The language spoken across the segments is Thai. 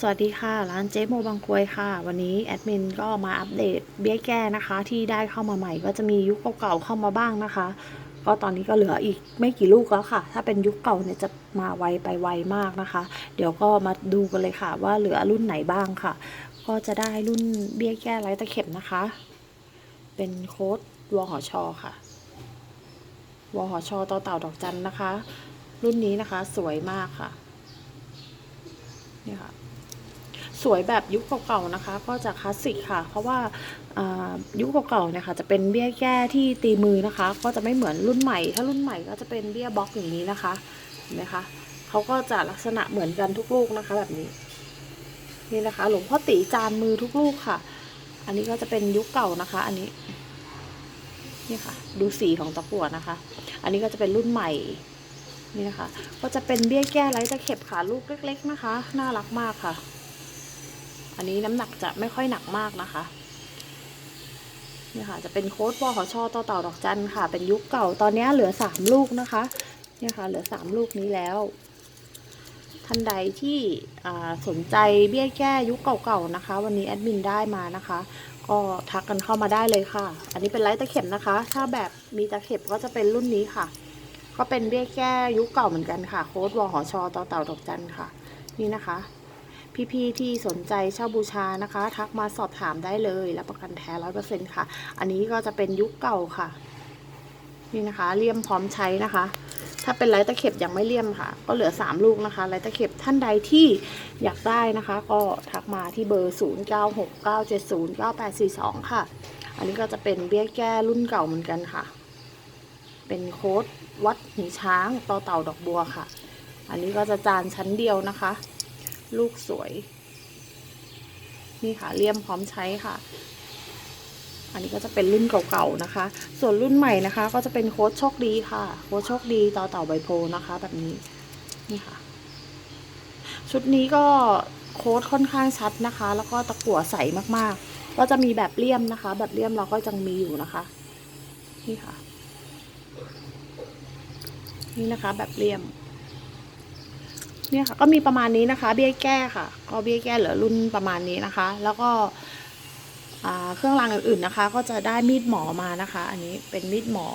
สวัสดีค่ะ ร้านเจ๊โมบางกวยค่ะ วันนี้แอดมินก็มาอัปเดตเบี้ยแก้นะคะ ที่ได้เข้ามาใหม่ก็จะมียุคเก่าๆเข้ามาบ้างนะคะ ก็ตอนนี้ก็เหลืออีกไม่กี่ลูกแล้วค่ะ ถ้าเป็นยุคเก่าเนี่ยจะมาไวไปไวมากนะคะ เดี๋ยวก็มาดูกันเลยค่ะ ว่าเหลือรุ่นไหนบ้างค่ะ ก็จะได้รุ่นเบี้ยแก้ไร้ตะเข็บนะคะ เป็นโค้ดวหชค่ะวหชต่อเต่าดอกจันนะคะ รุ่นนี้นะคะสวยมากค่ะนี่ค่ะ สวยแบบยุคเก่าๆนะคะ ก็จะคลาสสิกค่ะ เพราะว่ายุคเก่าๆเนี่ยค่ะจะเป็นเบี้ยแก้ที่ตีมือนะคะ ก็จะไม่เหมือนรุ่นใหม่ ถ้ารุ่นใหม่ก็จะเป็นเบี้ยบล็อกอย่างนี้นะคะเห็นไหมคะเขาก็จะลักษณะเหมือนกันทุกลูกนะคะ แบบนี้นี่นะคะ หลวงพ่อตีจานมือทุกลูกค่ะ อันนี้ก็จะเป็นยุคเก่านะคะ อันนี้นี่ค่ะ ดูสีของตะกั่วนะคะ อันนี้ก็จะเป็นรุ่นใหม่นี่นะคะ ก็จะเป็นเบี้ยแก้ไร้ตะเข็บค่ะลูกเล็ก ๆ นะคะ น่ารักมากค่ะ อันนี้น้ำหนักจะไม่ค่อยหนักมากนะคะนี่ค่ะจะเป็นโค้ดวหชต่อเต่าดอกจันค่ะ เป็นยุคเก่าตอนนี้เหลือสามลูกนะคะเนี่ยค่ะเหลือสามลูกนี้แล้ว ท่านใดที่สนใจเบี้ยแก้ยุคเก่าๆนะคะ วันนี้แอดมินได้มานะคะ ก็ทักกันเข้ามาได้เลยค่ะ อันนี้เป็นไร้ตะเข็บนะคะ ถ้าแบบมีตะเข็บก็จะเป็นรุ่นนี้ค่ะ ก็เป็นเบี้ยแก้ยุคเก่าเหมือนกันค่ะ โค้ดวหชต่อเต่าดอกจันค่ะ นี่นะคะ พี่ๆที่สนใจเช่าบูชานะคะ ทักมาสอบถามได้เลยรับประกันแท้ร้อยเปอร์เซ็นค่ะ อันนี้ก็จะเป็นยุคเก่าค่ะ นี่นะคะเลี่ยมพร้อมใช้นะคะ ถ้าเป็นไร้ตะเข็บยังไม่เลี่ยมค่ะ ก็เหลือ3ลูกนะคะไร้ตะเข็บท่านใดที่อยากได้นะคะ ก็ทักมาที่เบอร์0969709842ค่ะ อันนี้ก็จะเป็นเบี้ยแก้รุ่นเก่าเหมือนกันค่ะ เป็นโค้ดวัดหูช้างต่อเต่าดอกบัวค่ะ อันนี้ก็จะจานชั้นเดียวนะคะ ลูกสวย นี่ค่ะเลี่ยมพร้อมใช้ค่ะ อันนี้ก็จะเป็นรุ่นเก่าๆนะคะ ส่วนรุ่นใหม่นะคะ ก็จะเป็นโค้ดโชคดีค่ะ โค้ดโชคดีต่อเต่าใบโพนะคะ แบบนี้นี่ค่ะ ชุดนี้ก็โค้ดค่อนข้างชัดนะคะ แล้วก็ตะกั่วใสมากๆ ก็จะมีแบบเลี่ยมนะคะ แบบเลี่ยมเราก็ยังมีอยู่นะคะนี่ค่ะ นี่นะคะ แบบเลี่ยม เนี่ยค่ะ ก็มีประมาณนี้นะคะ เบี้ยแก้ค่ะ ก็เบี้ยแก้เหลือรุ่นประมาณนี้นะคะ แล้วก็เครื่องรางอื่นๆนะคะ ก็จะได้มีดหมอมานะคะ อันนี้เป็นมีดหมอ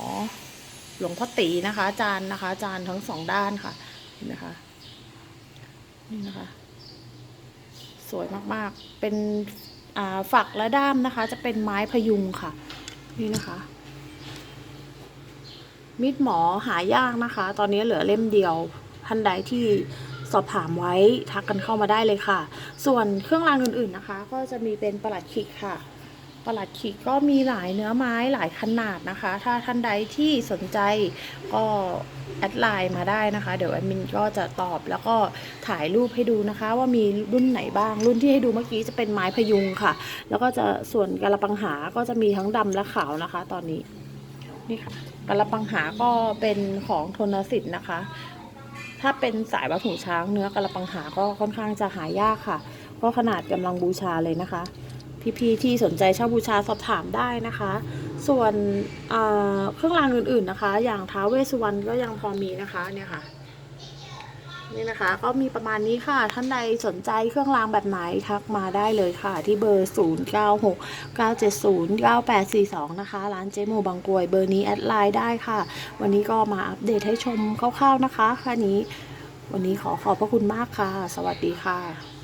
หลวงพ่อตีนะคะ จานนะคะ จานทั้งสองด้านค่ะเห็นไหมคะนี่นะคะ สวยมากๆ เป็นฝักและด้ามนะคะ จะเป็นไม้พยุงค่ะ นี่นะคะ มีดหมอหายากนะคะ ตอนนี้เหลือเล่มเดียวท่านใดที่ สอบถามไว้ทักกันเข้ามาได้เลยค่ะ ส่วนเครื่องรางอื่นๆนะคะ ก็จะมีเป็นประหลัดขิกค่ะประหลัดขิกก็มีหลายเนื้อไม้หลายขนาดนะคะ ถ้าท่านใดที่สนใจก็แอดไลน์มาได้นะคะ เดี๋ยวแอดมินก็จะตอบแล้วก็ถ่ายรูปให้ดูนะคะ ว่ามีรุ่นไหนบ้าง รุ่นที่ให้ดูเมื่อกี้จะเป็นไม้พยุงค่ะ แล้วก็จะส่วนกระปังหาก็จะมีทั้งดำและขาวนะคะ ตอนนี้นี่ค่ะกระปังหาก็เป็นของทนสิทธิ์นะคะ ถ้าเป็นสายวัตถุช้างเนื้อกระปังหาก็ค่อนข้างจะหายากค่ะ ก็ขนาดกำลังบูชาเลยนะคะ พี่ๆที่สนใจเช่าบูชาสอบถามได้นะคะ ส่วนเครื่องรางอื่นๆนะคะ อย่างท้าเวสสุวรรณก็ยังพอมีนะคะเนี่ยค่ะ นี่นะคะ ก็มีประมาณนี้ค่ะ ท่านใดสนใจเครื่องรางแบบไหนทักมาได้เลยค่ะ ที่เบอร์ 0 9 6 9 7 0 9 8 4 2 นะคะ ร้านเจโมบางกรวยเบอร์นี้แอดไลน์ได้ค่ะ วันนี้ก็มาอัปเดตให้ชมคร่าวๆนะคะแค่นี้ วันนี้ขอขอบพระคุณมากค่ะ สวัสดีค่ะ